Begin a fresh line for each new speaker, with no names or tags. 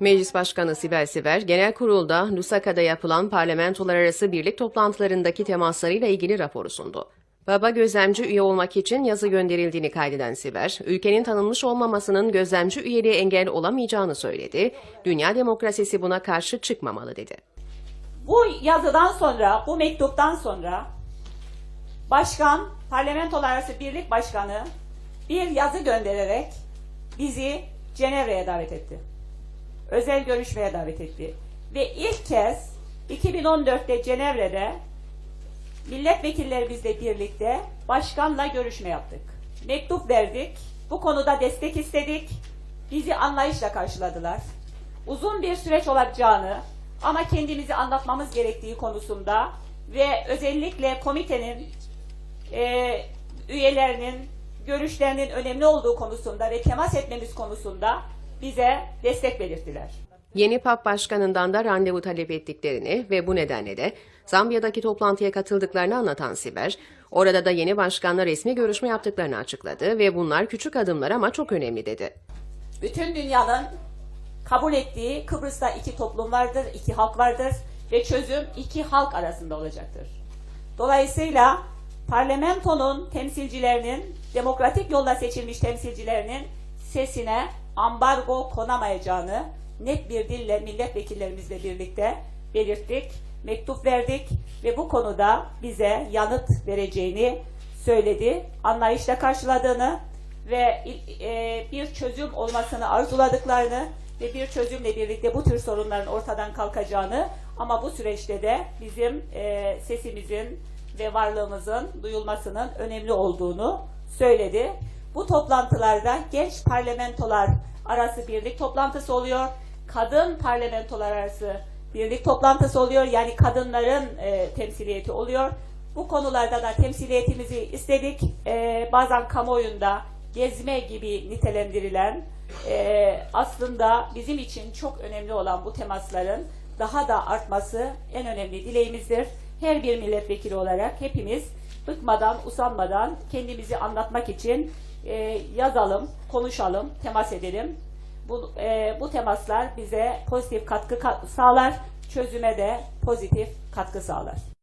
Meclis Başkanı Sibel Siber, genel kurulda Lusaka'da yapılan parlamentolar arası birlik toplantılarındaki temaslarıyla ilgili raporu sundu. Baba gözlemci üye olmak için yazı gönderildiğini kaydeden Siber, ülkenin tanınmış olmamasının gözlemci üyeliğe engel olamayacağını söyledi, dünya demokrasisi buna karşı çıkmamalı dedi.
Bu yazıdan sonra, bu mektuptan sonra başkan, parlamentolar arası birlik başkanı bir yazı göndererek bizi Cenevre'ye davet etti. Özel görüşmeye davet etti. Ve ilk kez 2014'te Cenevre'de milletvekillerimizle birlikte başkanla görüşme yaptık. Mektup verdik. Bu konuda destek istedik. Bizi anlayışla karşıladılar. Uzun bir süreç olacağını ama kendimizi anlatmamız gerektiği konusunda ve özellikle komitenin e, üyelerinin görüşlerinin önemli olduğu konusunda ve temas etmemiz konusunda bize destek belirttiler.
Yeni PAP Başkanı'ndan da randevu talep ettiklerini ve bu nedenle de Zambiya'daki toplantıya katıldıklarını anlatan Siber, orada da yeni başkanla resmi görüşme yaptıklarını açıkladı ve bunlar küçük adımlar ama çok önemli dedi.
bütün dünyanın kabul ettiği Kıbrıs'ta iki toplum vardır, iki halk vardır ve çözüm iki halk arasında olacaktır. Dolayısıyla parlamentonun temsilcilerinin, demokratik yolla seçilmiş temsilcilerinin sesine ambargo konamayacağını net bir dille milletvekillerimizle birlikte belirttik, mektup verdik ve bu konuda bize yanıt vereceğini söyledi. Anlayışla karşıladığını ve e, bir çözüm olmasını arzuladıklarını ve bir çözümle birlikte bu tür sorunların ortadan kalkacağını ama bu süreçte de bizim e, sesimizin ve varlığımızın duyulmasının önemli olduğunu söyledi. Bu toplantılarda genç parlamentolar arası birlik toplantısı oluyor. Kadın parlamentolar arası birlik toplantısı oluyor. Yani kadınların e, temsiliyeti oluyor. Bu konularda da temsiliyetimizi istedik. E, bazen kamuoyunda gezme gibi nitelendirilen e, aslında bizim için çok önemli olan bu temasların daha da artması en önemli dileğimizdir. Her bir milletvekili olarak hepimiz bıkmadan, usanmadan kendimizi anlatmak için e, yazalım, konuşalım, temas edelim. Bu, e, bu temaslar bize pozitif katkı ka- sağlar, çözüme de pozitif katkı sağlar.